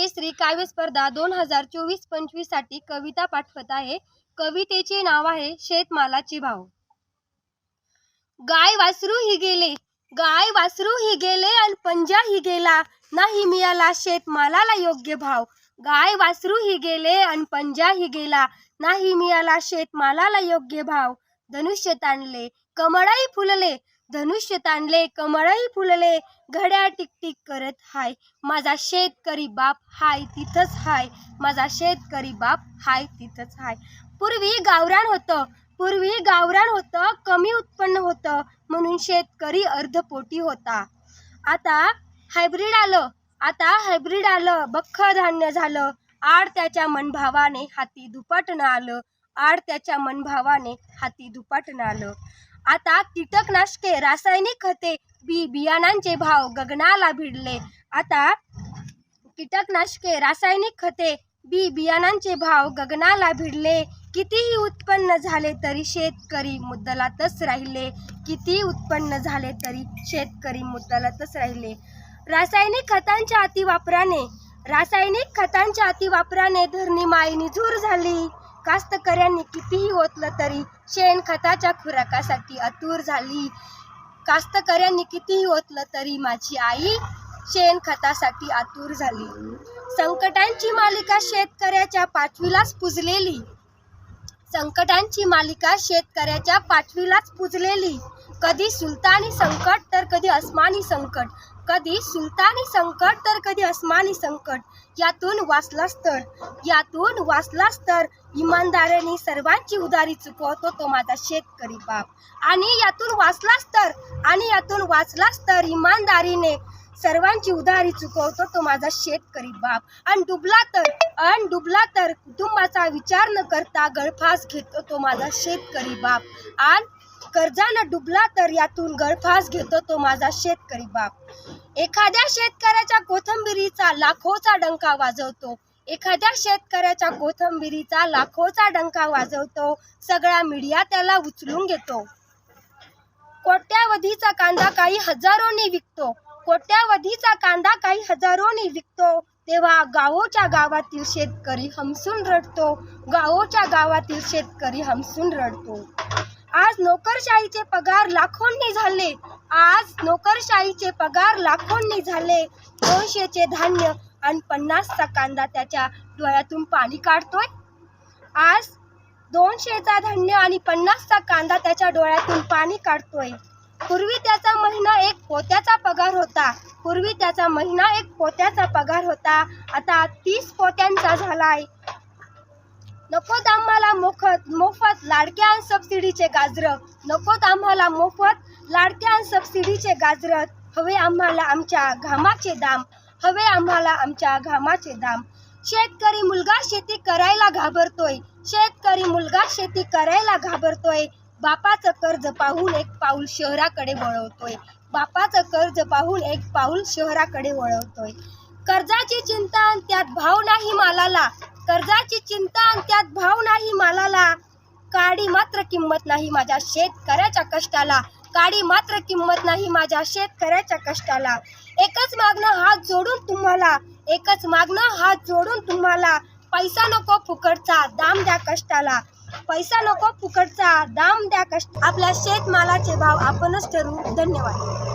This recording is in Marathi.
केसरी काव्य स्पर्धा दोन हजार चोवीस पंचवीससाठी कविता पाठवत आहे. कवितेचे नाव आहे शेतमालाची भाव. गाय वासरू ही गेले गाय वासरू ही गेले आणि पंजा ही गेला नाही मिळाला शेतमालाला योग्य भाव. गाय वासरू ही गेले आणि पंजा ही गेला नाही मिळाला शेतमालाला योग्य भाव. धनुष्य ताणले कमळाई फुलले धनुष्य ताणले कमळही फुलले घड्याळ टिकटिक करत हाय. माझा शेतकरी बाप हाय तिथंच हाय. माझा शेतकरी बाप हाय तिथंच हाय. पूर्वी गावरान होतं. पूर्वी गावरान होतं कमी उत्पन्न होतं. म्हणून शेतकरी अर्धपोटी होता. आता हायब्रीड आलं. आता हायब्रीड आलं. बख्ख धान्य झालं. आड त्याच्या मनभावाने हाती दुपाटणं आलं. आड त्याच्या मनभावाने हाती दुपाटणं आलं. आता कीटकनाशके रासायनिक खते बी बियाणांचे भाव गगनाला भिडले. आता कीटकनाशके रासायनिक खते बी बियाणांचे भाव गगनाला भिडले. कितीही उत्पन्न झाले तरी शेतकरी मुद्दलातच राहिले. किती उत्पन्न झाले तरी शेतकरी मुद्दलातच राहिले. रासायनिक खतांच्या अतिवापराने रासायनिक खतांच्या अतिवापराने धरणी माई निझूर झाली. कास्तकऱ्यांनी कितीही ओतलं तरी शेण खताच्या खुराकासाठी अतूर झाली. कास्तकऱ्यांनी कितीही ओतलं तरी माझी आई शेण खतासाठी आतुर झाली. संकटांची मालिका शेतकऱ्याच्या पाठवीलाच पुजलेली. संकटांची मालिका शेतकऱ्याच्या पाठवीलाच पुजलेली. कधी सुलतानी संकट तर कधी अस्मानी संकट. कधी सुलतानी संकट तर कधी अस्मानी संकट. यातून वाचलास तर यातून वाचलास तर इमानदाराने सर्वांची उदारी चुकवतो तो माझा शेतकरी बाप. आणि यातून वाचलास तर आणि यातून वाचलास तर इमानदारीने सर्वांची उधारी चुकवतो तो माझा शेतकरी बाप. आणि डुबला तर. अन डुबला तर. कुटुंबाचा विचार न करता गळफास घेतो तो माझा शेतकरी बाप. आणि कर्जानं डुबला तर यातून गळफास घेतो तो माझा शेतकरी बाप. एखाद्या शेतकऱ्याच्या कोथंबिरीचा लाखोचा डंका वाजवतो. एखाद्या शेतकऱ्याच्या कोथंबिरीचा लाखोचा डंका वाजवतो. सगळा मीडिया त्याला उचलून घेतो. कोट्यावधीचा कांदा काही हजारोनी विकतो. कोट्यावधीचा कांदा काही हजारोनी विकतो. तेव्हा गावोच्या गावातील शेतकरी हमसून रडतो. गावोच्या गावातील शेतकरी हमसून रडतो. आज नोकरशाहीचे पगार लाखोंनी झाले. आज नोकरशाहीचे पगार लाखोंनी झाले. दोनशेचे धान्य आणि पन्नासचा कांदा त्याच्या डोळ्यातून पाणी काढतोय. आज दोनशेचा धान्य आणि पन्नासचा कांदा त्याच्या डोळ्यातून पाणी काढतोय. पूर्वी त्याचा महिना एक पोत्याचा पगार होता. पूर्वी त्याचा महिना एक पोत्याचा पगार होता. आता तीस पोत्यांचा झालाय. नकोत आम्हाला मोफत मोफत लाडक्या आणि सबसिडीचे गाजरं. नकोत आम्हाला मोफत लाडक्या आणि सबसिडीचे गाजरं. हवे आम्हाला आमच्या घामाचे दाम. हवे आम्हाला आमच्या घामाचे दाम. शेतकरी मुलगा शेती करायला घाबरतोय. शेतकरी मुलगा शेती करायला घाबरतोय. बापाचं कर्ज पाहून एक पाऊल शहराकडे वळवतोय. बापाचं कर्ज पाहून एक पाऊल शहराकडे वळवतोय. कर्जाची चिंता आणि त्यात भाव नाही मालाला. कर्जाची चिंता आणि त्यात भाव नाही मालाला. काडी मात्र किंमत नाही माझ्या शेतकऱ्याच्या कष्टाला. काडी मात्र किंमत नाही माझ्या शेतकऱ्याच्या कष्टाला. एकच मागणं हात जोडून तुम्हाला. एकच मागणं हात जोडून तुम्हाला. पैसा नको फुकटचा दाम द्या कष्टाला. पैसा नको फुकटचा दाम द्या कष्ट आपल्या शेतमालाचे भाव आपणच ठरवू. धन्यवाद.